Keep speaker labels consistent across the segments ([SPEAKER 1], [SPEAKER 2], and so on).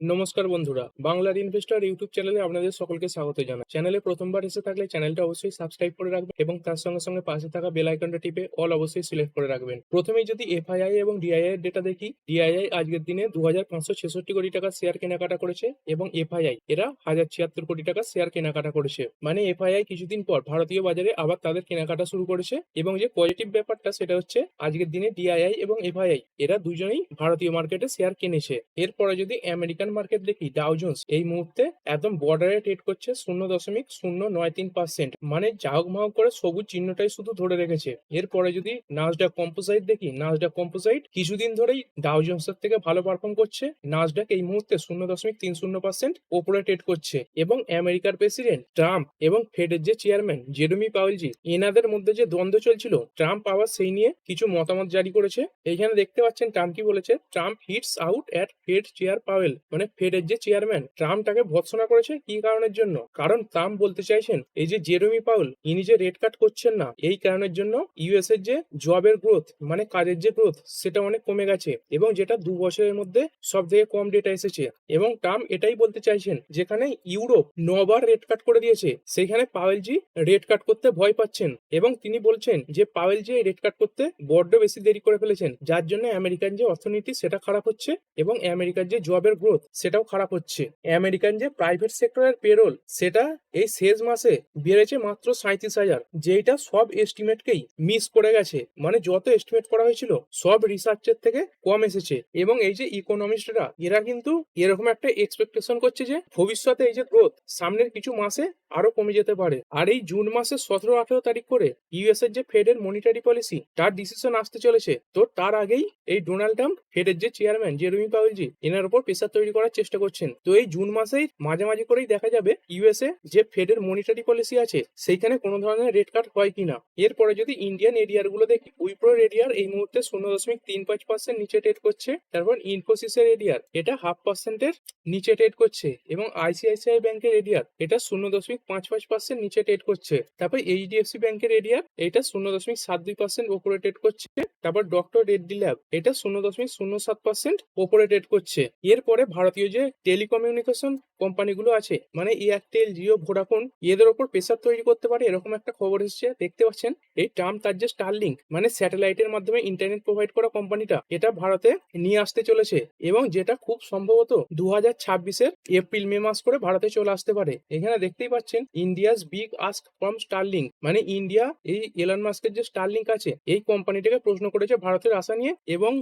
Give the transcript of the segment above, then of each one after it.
[SPEAKER 1] নমস্কার বন্ধুরা, বাংলার ইনভেস্টর ইউটিউব চ্যানেলে আপনাদের সকলকে স্বাগত জানাই। চ্যানেলে প্রথমবার এসে থাকলে চ্যানেলটা অবশ্যই সাবস্ক্রাইব করে রাখবেন এবং তার সঙ্গে সঙ্গে পাশে থাকা বেল আইকনটা টিপে অল অবশ্যই সিলেক্ট করে রাখবেন। প্রথমেই যদি এফআইআই এবং ডিআইআই এর ডেটা দেখি, ডিআইআই আজকের দিনে দু হাজার পাঁচশো ছেষট্টি কোটি টাকা শেয়ার কেনাকাটা করেছে এবং এফআইআই এরা হাজার ছিয়াত্তর কোটি টাকা শেয়ার কেনাকাটা করেছে। মানে এফআইআই কিছুদিন পর ভারতীয় বাজারে আবার তাদের কেনাকাটা শুরু করেছে এবং যে পজিটিভ ব্যাপারটা সেটা হচ্ছে আজকের দিনে ডিআইআই এবং এফআইআই এরা দুজনেই ভারতীয় মার্কেটে শেয়ার কিনেছে। এরপরে যদি আমেরিকান মার্কেট দেখি ডাউ জোন্স এই মুহূর্তে একদম বর্ডারে ট্রেড করছে শূন্য দশমিক শূন্য নয় তিন পার্সেন্ট মানে জাহক মাহক করে সবুজ চিহ্নটাই শুধু ধরে রেখেছে। এরপরে যদি নাজডাক কম্পোসাইট দেখি নাজডাক কম্পোসাইট কিছুদিন ধরেই ডাউ জোন্সের থেকে ভালো পারফর্ম করছে। নাজডাক এই মুহূর্তে শূন্য দশমিক তিন শূন্য পার্সেন্ট ওপরে ট্রেড করছে। এবং আমেরিকার প্রেসিডেন্ট ট্রাম্প এবং ফেডের যে চেয়ারম্যান জেরমি পাওয়েলজি এনাদের মধ্যে যে দ্বন্দ্ব চলছিল ট্রাম্প আবার সেই নিয়ে কিছু মতামত জারি করেছে। এইখানে দেখতে পাচ্ছেন ট্রাম্প কি বলেছে? Trump hits out at Fed chair Powell মানে ফেডের যে চেয়ারম্যান ট্রাম্প তাকে ভৎসনা করেছে কি কারণের জন্য? কারণ ট্রাম্প বলতে চাইছেন, এই যে জেরমি পাউল ইনি যে রেড কাট করছেন না, এই কারণের জন্য ইউএস এর যে জবের গ্রোথ মানে কাজের যে গ্রোথ সেটা অনেক কমে গেছে এবং যেটা দু বছরের মধ্যে সব থেকে কম ডেটা এসেছে। এবং ট্রাম্প এটাই বলতে চাইছেন, যেখানে ইউরোপ নবার রেড কাট করে দিয়েছে, সেখানে পাওয়েলজি রেড কাট করতে ভয় পাচ্ছেন। এবং তিনি বলছেন যে পাওয়েলজি রেড কাট করতে বড্ড বেশি দেরি করে ফেলেছেন, যার জন্য আমেরিকান যে অর্থনীতি, সেটা খারাপ হচ্ছে এবং আমেরিকার যে জবের গ্রোথ সেটাও খারাপ হচ্ছে। আমেরিকান যে প্রাইভেট সেক্টরের পেরোল সেটা এই শেষ মাসে বেড়েছে মাত্র সাঁত্রিশ হাজার যেটা সব এস্টিমেটকেই মিস করে গেছে। মানে যত এস্টিমেট করা হয়েছিল, সব রিসার্চের থেকে কম এসেছে। এবং এই যে ইকোনমিস্টরা এরা কিন্তু এরকম একটা এক্সপেকটেশন করছে যে, ভবিষ্যতে এই যে গ্রোথ সামনের কিছু মাসে আরও কমে যেতে পারে। আর এই জুন মাসের সতেরো, আঠেরো তারিখ করে ইউএস এর যে ফেডের মনিটারি পলিসি তার ডিসিশন আসতে চলেছে। তো তার আগেই এই ডোনাল্ড ট্রাম্প ফেডের যে চেয়ারম্যান জেরমি পাওয়েলজি এনার উপর প্রেসার তৈরি করার চেষ্টা করছেন। তো এই জুন মাসেই মাঝামাঝি করেই দেখা যাবে ইউএসএ যে ফেডের মনিটারি পলিসি আছে, সেইখানে কোনো ধরনের রেট কাট হয় কিনা। এরপরে যদি ইন্ডিয়ান এরিয়ারগুলো দেখি উইপ্রোর এরিয়ার এই মুহূর্তে শূন্য দশমিক তিন পাঁচ পার্সেন্ট নিচে ট্রেড করছে। তারপর ইনফোসিসের এরিয়ার এটা হাফ পার্সেন্টের নিচে ট্রেড করছে। এবং আইসিআইসিআই ব্যাংকের এরিয়ার এটা শূন্য দশমিক পাঁচ পাঁচ পার্সেন্ট নিচে ট্রেড করছে। তারপর এইচডিএফসি ব্যাংকের এরিয়ার এটা শূন্য দশমিক সাত দুই পার্সেন্ট ওপরে ট্রেড করছে। তারপর ডক্টর রেড্ডি ল্যাব এটা শূন্য দশমিক শূন্য সাত পার্সেন্ট ওপরে ট্রেড করছে। এরপরে ভারতীয় যে টেলিকমিউনিকেশন কোম্পানিগুলো আছে মানে এয়ারটেল জিও ভোডাফোন এদের ওপর প্রেসার তৈরি করতে পারে, এরকম একটা খবর এসেছে, দেখতে পাচ্ছেন? এই ট্রাম্প তার যে স্টারলিংক মানে স্যাটেলাইটের মাধ্যমে ইন্টারনেট প্রোভাইড করা কোম্পানিটা এটা ভারতে নিয়ে আসতে চলেছে এবং যেটা খুব সম্ভবত দু হাজার ছাব্বিশের এপ্রিল, মে মাস করে ভারতে চলে আসতে পারে। এখানে দেখতেই পাচ্ছেন India's big ask from Starlink মানে ইন্ডিয়া এই এলন মাস্কের যে স্টারলিংক আছে, এই কোম্পানিটাকে প্রশ্ন করেছে ভারতের আশা নিয়ে এবং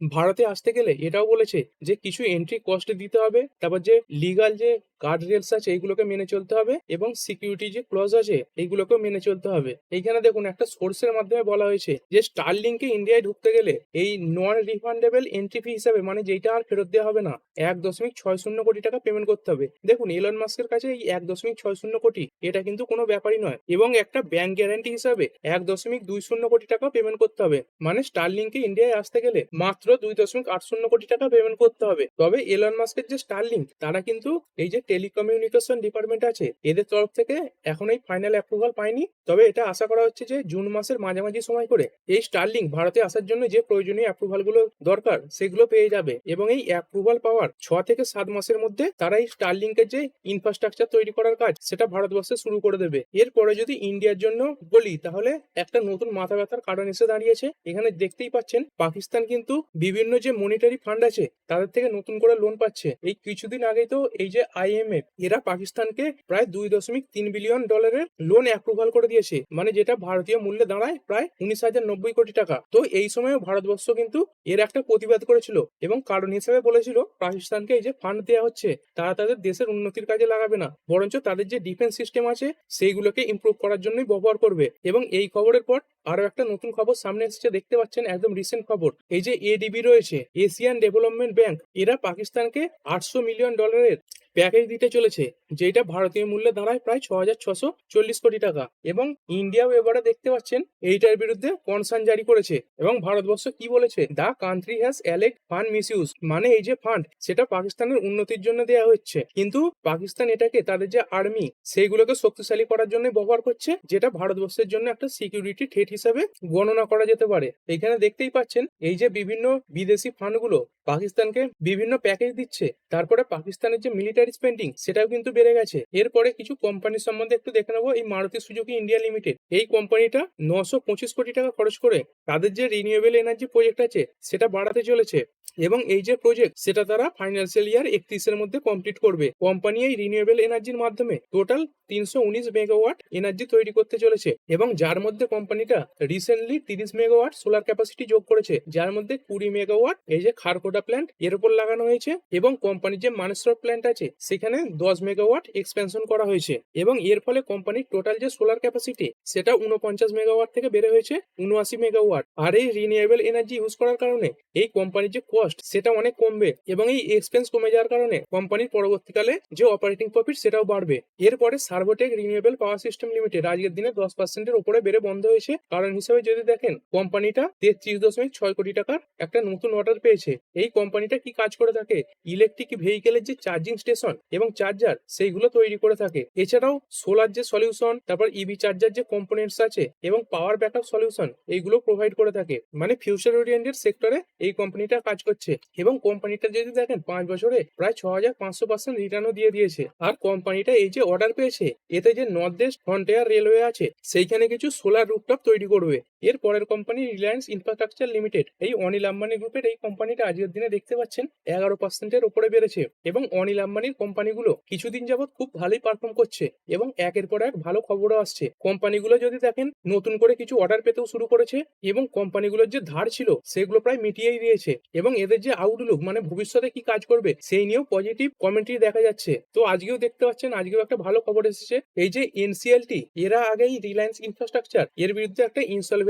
[SPEAKER 1] ভারতে আসতে গেলে এটাও বলেছে যে কিছু এন্ট্রি কস্ট দিতে হবে। তারপর যে লিগাল যে গার্ড রেলস আছে, এইগুলোকে মেনে চলতে হবে এবং সিকিউরিটি যে ক্লজ আছে, এইগুলোকেও মেনে চলতে হবে। এইখানে দেখুন, একটা সোর্সের মাধ্যমে বলা হয়েছে যে স্টারলিংকে ইন্ডিয়ায় ঢুকতে গেলে এই নন রিফান্ডেবল এন্ট্রি ফি হিসাবে মানে যেটা আর ফেরত দেওয়া হবে না, এক দশমিক ছয় শূন্য কোটি টাকা পেমেন্ট করতে হবে। দেখুন এলন মাস্কের কাছে এই এক দশমিক ছয় শূন্য কোটি, এটা কিন্তু কোনো ব্যাপারই নয়। এবং একটা ব্যাংক গ্যারান্টি হিসাবে এক দশমিক দুই শূন্য কোটি টাকা পেমেন্ট করতে হবে। মানে স্টারলিংকে ইন্ডিয়ায় আসতে গেলে মাত্র দুই দশমিক আট শূন্য কোটি টাকা পেমেন্ট করতে হবে। তবে এলন মাস্কের যে স্টারলিং তারা কিন্তু এই যে টেলিকমিউনিকেশন ডিপার্টমেন্ট আছে, এদের তরফ থেকে এখন এই ফাইনাল অ্যাপ্রুভাল পায়নি তবে এটা আশা করা হচ্ছে যে জুন মাসের মাঝামাঝি সময় করে এই স্টারলিং ভারতে আসার জন্য যে প্রয়োজনীয় অ্যাপ্রুভালগুলো দরকার, সেগুলো পেয়ে যাবে এবং এই অ্যাপ্রুভাল পাওয়ার ছ থেকে সাত মাসের মধ্যে তারা এই স্টারলিংকের যে ইনফ্রাস্ট্রাকচার তৈরি করার কাজ, সেটা ভারতবর্ষে শুরু করে দেবে। এরপরে যদি ইন্ডিয়ার জন্য বলি, তাহলে একটা নতুন মাথা ব্যথার কারণ এসে দাঁড়িয়েছে। এখানে দেখতেই পাচ্ছেন, পাকিস্তান কিন্তু বিভিন্ন যে মনিটারি ফান্ড আছে, তাদের থেকে নতুন করে লোন পাচ্ছে। এই কিছুদিন আগেই তো এই যে আইএমএফ এরা পাকিস্তানকে প্রায় দুই দশমিক তিন বিলিয়ন ডলারের লোন অ্যাপ্রুভাল করে দিয়েছে মানে যেটা ভারতীয় মূল্যে দাঁড়ায় প্রায় উনিশ হাজার নব্বই কোটি টাকা। তো এই সময় ভারতবর্ষ কিন্তু এর একটা প্রতিবাদ করেছিল এবং কারণ হিসেবে বলেছিল পাকিস্তানকে এই যে ফান্ড দেওয়া হচ্ছে, তারা তাদের দেশের উন্নতির কাজে লাগাবে না, বরঞ্চ তাদের যে ডিফেন্স সিস্টেম আছে, সেইগুলোকে ইমপ্রুভ করার জন্যই ব্যবহার করবে। এবং এই খবরের পর আরও একটা নতুন খবর সামনে এসেছে, দেখতে পাচ্ছেন একদম রিসেন্ট খবর। এই যে এডিবি রয়েছে এশিয়ান ডেভেলপমেন্ট ব্যাংক এরা পাকিস্তানকে আটশো মিলিয়ন ডলারের প্যাকেজ দিতে চলেছে যেটা ভারতীয় মূল্যে দাঁড়ায় প্রায় ছ হাজার ছশো চল্লিশ কোটি টাকা এবং ইন্ডিয়াও এবারে দেখতে পাচ্ছেন এইটার বিরুদ্ধে কনসার্ন জারি করেছে এবং ভারতবর্ষ কি বলেছে? The country has alleged fund misuse মানে এই যে ফান্ড সেটা পাকিস্তানের উন্নতির জন্য দেওয়া হচ্ছে। কিন্তু পাকিস্তান এটাকে তাদের যে আর্মি সেইগুলোকে শক্তিশালী করার জন্য ব্যবহার করছে, যেটা ভারতবর্ষের জন্য একটা সিকিউরিটি থ্রেট হিসাবে গণনা করা যেতে পারে। এখানে দেখতেই পাচ্ছেন, এই যে বিভিন্ন বিদেশি ফান্ডগুলো পাকিস্তানকে বিভিন্ন প্যাকেজ দিচ্ছে, তারপরে পাকিস্তানের যে মিলিটারি স্পেন্ডিং সেটাও কিন্তু বেড়ে গেছে। এরপরে কিছু কোম্পানির সম্বন্ধে একটু দেখে নেব, এই মারুতি সুজুকি ইন্ডিয়া লিমিটেড এই কোম্পানিটা নশো পঁচিশ কোটি টাকা খরচ করে তাদের যে রিনিউয়েবল এনার্জি প্রজেক্ট আছে, সেটা বাড়াতে চলেছে। এবং এই যে প্রজেক্ট সেটা তারা ফাইন্যান্সিয়াল ইয়ার একত্রিশের মধ্যে কমপ্লিট করবে। কোম্পানি এই রিনিউয়েবল এনার্জির মাধ্যমে টোটাল তিনশো উনিশ মেগাওয়াট এনার্জি তৈরি করতে চলেছে। এবং যার মধ্যে কোম্পানিটা রিসেন্টলি তিরিশ মেগাওয়াট সোলার ক্যাপাসিটি যোগ করেছে, যার মধ্যে কুড়ি মেগাওয়াট এই যে খারকোটা প্ল্যান্ট এর উপর লাগানো হয়েছে। এবং কোম্পানির যে মানেশ্বর প্ল্যান্ট আছে সেখানে দশ মেগাওয়াট এক্সপেনশন করা হয়েছে এবং এর ফলে কোম্পানির টোটাল যে সোলার ক্যাপাসিটি সেটা উনপঞ্চাশ মেগাওয়াট থেকে বেড়ে হয়েছে উনআশি মেগাওয়াট। আর এই রিনিউয়েবল এনার্জি ইউজ করার কারণে এই কোম্পানির যে কস্ট সেটা অনেক কমবে এবং এই এক্সপেন্স কমে যাওয়ার কারণে কোম্পানির পরবর্তীকালে যে অপারেটিং প্রফিট সেটাও বাড়বে। এরপরে Servotech renewable power system limited আজকের দিনে দশ পার্সেন্টের উপরে বেড়ে বন্ধ হয়েছে। কারণ হিসেবে যদি দেখেন কোম্পানিটা তেত্রিশ দশমিক ছয় কোটি টাকার একটা নতুন অর্ডার পেয়েছে। এই কোম্পানিটা কি কাজ করে থাকে? ইলেকট্রিক ভেহিকেলের যে চার্জিং স্টেশন এবং চার্জার সেইগুলো তৈরি করে থাকে। এছাড়াও সোলার যে সলিউশন তারপর ইভি চার্জার যে কম্পোনেন্টস আছে এবং পাওয়ার ব্যাকআপ সলিউশন এইগুলো প্রোভাইড করে থাকে। মানে ফিউচার ওরিয়েন্টেড সেক্টরে এই কোম্পানিটা কাজ করছে এবং কোম্পানিটা যদি দেখেন পাঁচ বছরে প্রায় ছ হাজার পাঁচশো পার্সেন্ট রিটার্নও দিয়ে দিয়েছে। আর কোম্পানিটা এই যে অর্ডার পেয়েছে, এতে যে নর্থ ইস্ট ফ্রন্টিয়ার রেলওয়ে আছে, সেইখানে কিছু সোলার রুফটপ তৈরি করবে। এর পরের কোম্পানি রিলায়েন্স ইনফ্রাস্ট্রাকচার লিমিটেড এই অনিল আম্বানি গ্রুপের এই কোম্পানিটা আজকের দিনে দেখতে পাচ্ছেন, এগারো পার্সেন্টের উপরে বেড়েছে এবং অনিল আম্বানির কোম্পানিগুলো কিছুদিন যাবত খুব ভালোই পারফর্ম করছে এবং একের পর এক ভালো খবরও আসছে। কোম্পানিগুলো যদি দেখেন, নতুন করে কিছু অর্ডার পেতেও শুরু করেছে এবং কোম্পানিগুলোর যে ধার ছিল, সেগুলো প্রায় মিটিয়েই দিয়েছে এবং এদের যে আউটলুক মানে ভবিষ্যতে কি কাজ করবে, সেই নিয়েও পজিটিভ কমেন্ট্রি দেখা যাচ্ছে। তো আজকেও দেখতে পাচ্ছেন, আজকেও একটা ভালো খবর এসেছে। এই যে এনসিএলটি এরা আগেই রিলায়েন্স ইনফ্রাস্ট্রাকচার এর বিরুদ্ধে একটা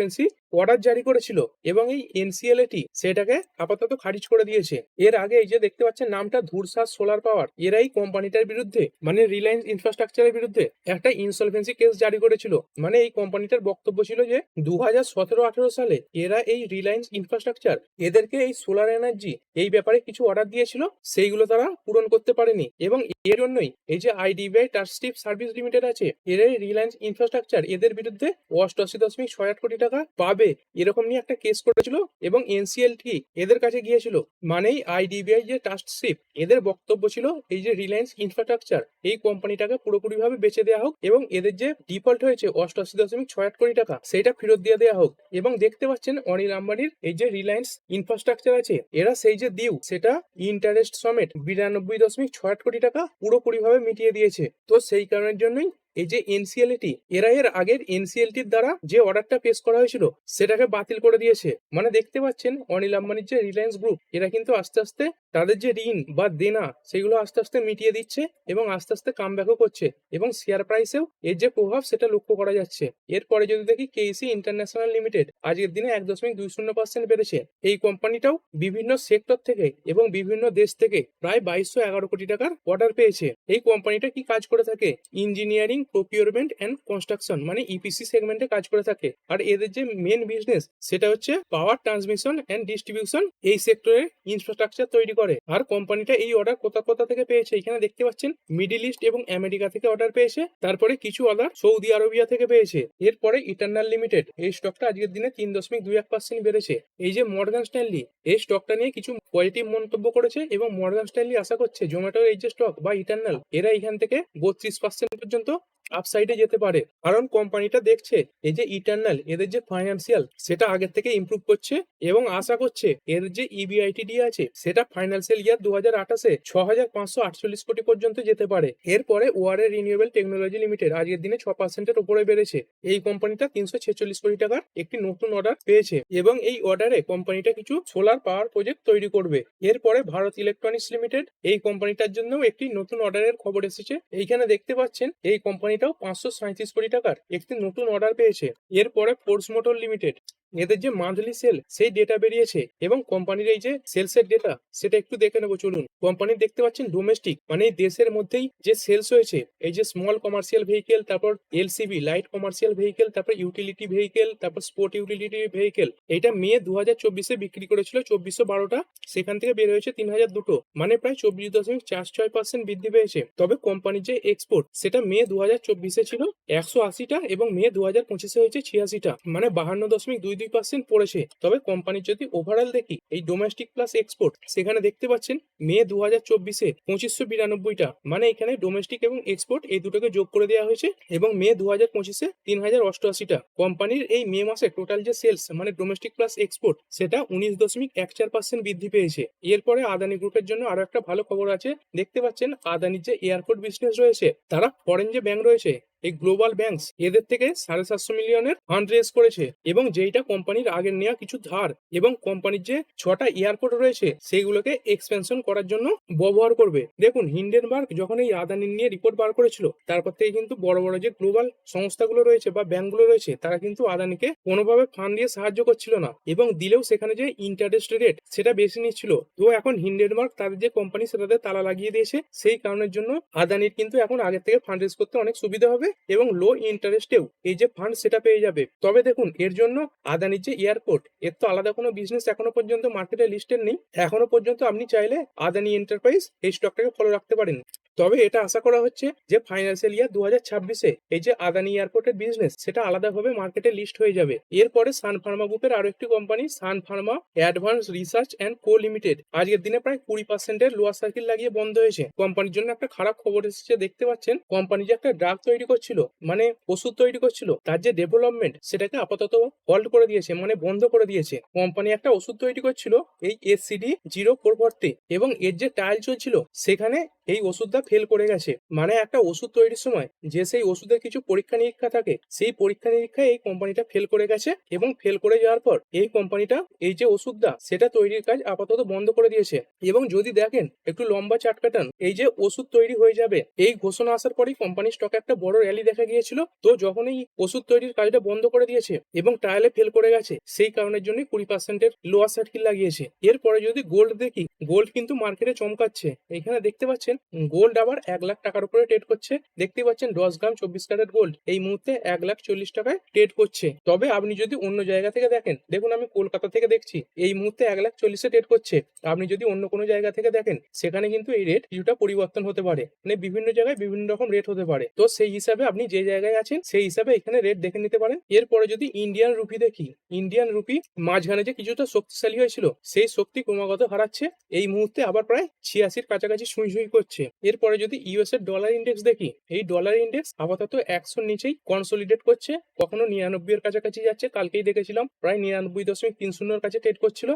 [SPEAKER 1] ইনসলভেন্সি অর্ডার জারি করেছিল এবং এই এনসিএলটি সেটাকে আপাতত খারিজ করে দিয়েছে। এর আগে এই যে দেখতে পাচ্ছেন নামটা ধূরসাস সোলার পাওয়ার এরা এই কোম্পানিটার বিরুদ্ধে মানে রিলায়েন্স ইনফ্রাস্ট্রাকচারের বিরুদ্ধে একটা ইনসলভেন্সি কেস জারি করেছিল। মানে এই কোম্পানিটার বক্তব্য ছিল যে দু হাজার সতেরো সালে এরা এই রিলায়েন্স ইনফ্রাস্ট্রাকচার এদেরকে এই সোলার এনার্জি এই ব্যাপারে কিছু অর্ডার দিয়েছিল, সেইগুলো তারা পূরণ করতে পারেনি। এবং এর জন্যই এই যে আইডিবিআই টার্সটিপ সার্ভিস লিমিটেড আছে এর রিলায়েন্স ইনফ্রাস্ট্রাকচার এদের বিরুদ্ধে অষ্টআশি দশমিক ছয় আট কোটি টাকা পাবে। এরকম নিয়ে একটা কেস করেছিল এবং এনসিএলটি এদের কাছে গিয়েছিল। মানেই আইডিবিআই যে টার্সটিপ এদের বক্তব্য ছিল এই যে রিলায়েন্স ইনফ্রাস্ট্রাকচার এই কোম্পানিটাকে পুরোপুরি ভাবে বেচে দেওয়া হোক এবং এদের যে ডিফল্ট হয়েছে অষ্টআশি দশমিক ছয় আট কোটি টাকা, সেটা ফেরত দিয়ে দেওয়া হোক। এবং দেখতে পাচ্ছেন অনিল আম্বানির এই যে রিলায়েন্স ইনফ্রাস্ট্রাকচার আছে, এরা সেই যে দিউ, সেটা ইন্টারেস্ট সমেট বিরানব্বই দশমিক ছয় আট কোটি টাকা পুরোপুরি ভাবে মিটিয়ে দিয়েছে। তো সেই কারণের জন্যই এই যে এনসিএলটি এরা এর আগের এনসিএলটির দ্বারা যে অর্ডারটা পেশ করা হয়েছিল, সেটাকে বাতিল করে দিয়েছে। মানে দেখতে পাচ্ছেন, অনিল আম্বানির যে রিলায়েন্স গ্রুপ এরা কিন্তু আস্তে আস্তে তাদের যে ঋণ বা দেনা, সেগুলো আস্তে আস্তে মিটিয়ে দিচ্ছে এবং আস্তে আস্তে কাম করছে এবং শেয়ার প্রাইসেও এর যে প্রভাব, সেটা লক্ষ্য করা যাচ্ছে। এরপরে যদি দেখি কেসি ইন্টারন্যাশনাল লিমিটেড আজকের দিনে এক দশমিক দুই শূন্য পার্সেন্ট বেড়েছে। এই কোম্পানিটাও বিভিন্ন সেক্টর থেকে এবং বিভিন্ন দেশ থেকে প্রায় বাইশশো এগারো কোটি টাকার অর্ডার পেয়েছে। এই কোম্পানিটা কি কাজ করে থাকে? ইঞ্জিনিয়ারিং প্রকিউরমেন্ট অ্যান্ড কনস্ট্রাকশন মানে ইপিসি সেগমেন্টে কাজ করে থাকে। আর এদের যে মেন বিজনেস সেটা হচ্ছে পাওয়ার ট্রান্সমিশন অ্যান্ড ডিস্ট্রিবিউশন এই সেক্টরে ইনফ্রাস্ট্রাকচার তৈরি করে। আর কোম্পানিটা এই অর্ডার কোথা কোথা থেকে পেয়েছে, এখানে দেখতে পাচ্ছেন? মিডিল ইস্ট এবং আমেরিকা থেকে অর্ডার পেয়েছে। তারপরে কিছু অর্ডার সৌদি আরবিয়া থেকে পেয়েছে। এরপরে ইটার্নাল লিমিটেড এই স্টকটা আজকের দিনে তিন দশমিক দুই এক পার্সেন্ট বেড়েছে। এই যে মর্গান স্ট্যানলি এই স্টকটা নিয়ে কিছু পজিটিভ মন্তব্য করেছে এবং মর্গান স্ট্যানলি আশা করছে জোম্যাটোর এই যে স্টক বা ইটার্নাল এরা এখান থেকে বত্রিশ পার্সেন্ট পর্যন্ত আপসাইডে যেতে পারে। কারণ কোম্পানিটা দেখছে, এই যে ইটার্নাল এদের যে ফাইন্যান্সিয়াল সেটা আগের থেকে ইমপ্রুভ করছে এবং আশা করছে, এর যে E ইবিআইটিডি আছে, সেটা ফাইন্যান্সিয়াল ইয়ার দু হাজার আঠাশে ছ হাজার পাঁচশো আটচল্লিশ কোটি পর্যন্ত যেতে পারে। এরপরে ওয়ারে রিনিউয়েবল টেকনোলজি লিমিটেড আজকের দিনে ছ পার্সেন্টের উপরে বেড়েছে। এই কোম্পানিটা তিনশো ছেচল্লিশ কোটি টাকার একটি নতুন অর্ডার পেয়েছে এবং এই অর্ডারে কোম্পানিটা কিছু সোলার পাওয়ার প্রজেক্ট তৈরি করবে। এরপরে ভারত ইলেকট্রনিক্স লিমিটেড এই কোম্পানিটার জন্য একটি নতুন অর্ডারের খবর এসেছে। এইখানে দেখতে পাচ্ছেন, এই কোম্পানিটাও পাঁচশো সাঁত্রিশ কোটি টাকার একটি নতুন অর্ডার পেয়েছে। এরপরে ফোর্স মোটর লিমিটেড এদের যে মান্থলি সেল, সেই ডেটা বেরিয়েছে এবং কোম্পানির এই যে সেলসের ডেটা সেটা একটু দেখে নেব, চলুন। কোম্পানি দেখতে পাচ্ছেন ডোমেস্টিক মানে দেশের মধ্যেই যে সেলস হয়েছে, এই যে স্মল কমার্শিয়াল ভেহিকেল তারপর এলসিভি লাইট কমার্শিয়াল ভেহিকেল তারপর ইউটিলিটি ভেহিকেল তারপর স্পোর্ট ইউটিলিটি ভেহিকেল এটা মে দু হাজার চব্বিশে বিক্রি করেছিল চব্বিশশো বারোটা, সেখান থেকে বের হয়েছে তিন হাজার দুটো মানে প্রায় চব্বিশ দশমিক চার ছয় পার্সেন্ট বৃদ্ধি পেয়েছে। তবে কোম্পানির যে এক্সপোর্ট সেটা মে দু হাজার চব্বিশে ছিল একশো আশিটা এবং মে দু হাজার পঁচিশে হয়েছে ছিয়াশিটা মানে বাহান্ন দশমিক দুই দুই পার্সেন্ট পড়েছে। তবে কোম্পানির যদি ওভারঅল দেখি, এই ডোমেস্টিক প্লাস এক্সপোর্ট সেখানে দেখতে পাচ্ছেন মে দু হাজার চব্বিশে পঁচিশশো বিরানব্বইটা। মানে এখানে ডোমেস্টিক এবং এক্সপোর্ট এই দুটোকে যোগ করে দেওয়া হয়েছে এবং মে দু হাজার পঁচিশে তিন হাজার অষ্টআশিটা। কোম্পানির এই মে মাসে টোটাল যে সেলস মানে ডোমেস্টিক প্লাস এক্সপোর্ট সেটা উনিশ দশমিক এক চার পার্সেন্ট বৃদ্ধি পেয়েছে। এরপরে আদানি গ্রুপের জন্য আরও একটা ভালো খবর আছে। দেখতে পাচ্ছেন আদানির যে এয়ারপোর্ট বিজনেস রয়েছে, তারা ফরেন যে ব্যাংক রয়েছে এই গ্লোবাল ব্যাংকস এদের থেকে সাড়ে সাতশো মিলিয়নের ফান্ড রেজ করেছে এবং যেইটা কোম্পানির আগের নেওয়া কিছু ধার এবং কোম্পানির যে ছটা এয়ারপোর্ট রয়েছে সেইগুলোকে এক্সপেনশন করার জন্য ব্যবহার করবে। দেখুন হিন্ডেনবার্গ যখন এই আদানি নিয়ে রিপোর্ট বার করেছিল, তারপর থেকে কিন্তু বড় বড় যে গ্লোবাল সংস্থাগুলো রয়েছে বা ব্যাংকগুলো রয়েছে, তারা কিন্তু আদানিকে কোনোভাবে ফান্ড দিয়ে সাহায্য করছিল না এবং দিলেও সেখানে যে ইন্টারেস্ট রেট সেটা বেশি নিচ্ছিল। তো এখন হিন্ডেনবার্গ তাদের যে কোম্পানি সেটাতে তালা লাগিয়ে দিয়েছে, সেই কারণের জন্য আদানির কিন্তু এখন আগের থেকে ফান্ড রেজ করতে অনেক সুবিধা হবে। এবং লো ইন্টারেস্টেও এই যে ফান্ড সেটা পেয়ে যাবে। তবে দেখুন, এর জন্য আদানির যে এয়ারপোর্ট এর তো আলাদা কোনো বিজনেস এখনও পর্যন্ত মার্কেটে লিস্টেড নেই। এখনও পর্যন্ত আপনি চাইলে আদানি এন্টারপ্রাইজ এই স্টকটাকে ফলো রাখতে পারেন। তবে এটা আশা করা হচ্ছে যে ফাইন্যান্সিয়াল ইয়ার দু হাজার ছাব্বিশে এই যে আদানি এয়ারপোর্টের বিজনেস সেটা আলাদাভাবে মার্কেটে লিস্ট হয়ে যাবে। এরপরে সান ফার্মা গ্রুপের আরও একটি company Sun pharma advance research and co limited আজকের দিনে প্রায় কুড়ি পার্সেন্টের লোয়ার সার্কিল লাগিয়ে বন্ধ হয়েছে। কোম্পানির জন্য একটা খারাপ খবর এসেছে, দেখতে পাচ্ছেন? কোম্পানি যে একটা ড্রাগ তৈরি করছিল মানে ওষুধ তৈরি করছিল, তার যে ডেভেলপমেন্ট সেটাকে আপাতত হল্ড করে দিয়েছে মানে বন্ধ করে দিয়েছে। কোম্পানি একটা ওষুধ তৈরি করছিল, এই এসসিডি জিরো ফোর ভর্তি, এবং এর যে ট্রায়াল চলছিল, সেখানে এই ওষুধটা ফেল করে গেছে। মানে একটা ওষুধ তৈরির সময় যে সেই ওষুধের কিছু পরীক্ষা নিরীক্ষা থাকে, সেই পরীক্ষা নিরীক্ষায় এই কোম্পানিটা ফেল করে গেছে, এবং ফেল করে যাওয়ার পর এই কোম্পানিটা এই যে ওষুধটা, সেটা তৈরির কাজ আপাতত বন্ধ করে দিয়েছে। এবং যদি দেখেন, একটু লম্বা চার্ট প্যাটার্ন এই যে ওষুধ তৈরি হয়ে যাবে, এই ঘোষণা আসার পরেই কোম্পানির স্টকে একটা বড় দেখা গিয়েছিল, তো যখন এই ওষুধ তৈরির কাজটা বন্ধ করে দিয়েছে এবং ট্রায়ালে ফেল করে গেছে, সেই কারণের জন্য কুড়ি পার্সেন্টের লোয়ার সার্কিল লাগিয়েছে। এরপরে যদি গোল্ড দেখি গোল্ড কিন্তু মার্কেটে চমকাচ্ছে। এখানে দেখতে পাচ্ছেন গোল্ড আবার এক লাখ টাকার উপরে ট্রেড করছে। দেখতে পাচ্ছেন, দশ গ্রাম চব্বিশ ক্যারেট গোল্ড এই মুহূর্তে এক লাখ চল্লিশ টাকায় ট্রেড করছে। তবে আপনি যদি অন্য জায়গা থেকে দেখেন, দেখুন আমি কলকাতা থেকে দেখছি, এই মুহূর্তে এক লাখ চল্লিশে ট্রেড করছে। আপনি যদি অন্য কোনো জায়গা থেকে দেখেন, সেখানে কিন্তু এই রেট কিছুটা পরিবর্তন হতে পারে। মানে বিভিন্ন জায়গায় বিভিন্ন রকম রেট হতে পারে। তো সেই হিসাবে আপনি যে জায়গায় আছেন, সেই হিসাবে এখানে রেট দেখে নিতে পারেন। এরপরে যদি ইন্ডিয়ান রুপি দেখি ইন্ডিয়ান রুপি মাঝখানে যে কিছুটা শক্তিশালী হয়েছিল, সেই শক্তি ক্রমাগত হারাচ্ছে। এই মুহূর্তে আবার প্রায় ছিয়াশির কাছাকাছি সুই সুই করছে। এরপরে যদি ইউএস এর ডলার ইন্ডেক্স দেখি, এই ডলার ইন্ডেক্স আপাতত একশোর নিচেই কনসোলিডেট করছে। কখনো নিরানব্বই এর কাছাকাছি যাচ্ছে, কালকেই দেখেছিলাম, প্রায় নিরানব্বই দশমিক তিন শূন্যর কাছে ট্রেড করছিল।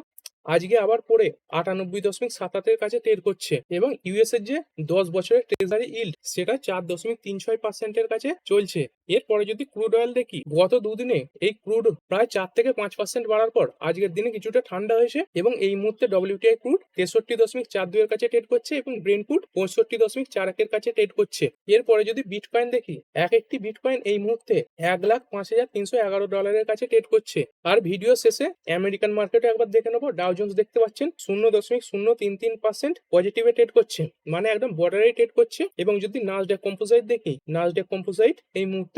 [SPEAKER 1] আজকে আবার পড়ে আটানব্বই দশমিক সাতাতের কাছে টের করছে এবং ইউএস এর যে দশ বছরের ট্রেজারি ইল্ড সেটা চার দশমিক তিন ছয় পার্সেন্টের কাছে চলছে। এরপরে যদি ক্রুড অয়েল দেখি, গত দুদিনে এই ক্রুড প্রায় চার থেকে পাঁচ পার্সেন্ট বাড়ার পর আজকের দিনে কিছুটা ঠান্ডা হয়েছে এবং এই মুহূর্তে ডব্লিউটিআই ক্রুড তেষট্টি দশমিক চার দুইয়ের কাছে ট্রেড করছে এবং ব্রেন ক্রুড পঁয়ষট্টি দশমিক চার একের কাছে ট্রেড করছে। এরপরে যদি বিটকয়েন দেখি, এক একটি বিটকয়েন এই মুহূর্তে এক লাখ পাঁচ হাজার তিনশো এগারো ডলারের কাছে ট্রেড করছে। আর ভিডিও শেষে আমেরিকান মার্কেটে একবার দেখে নেব ডাউ জোন্স দেখতে পাচ্ছেন, শূন্য দশমিক শূন্য তিন তিন পার্সেন্ট পজিটিভে ট্রেড করছে। মানে একদম বর্ডারে ট্রেড করছে এবং যদি নাজডেক কম্পোজাইট দেখি নাজডেক কম্পোজাইট এই মুহূর্তে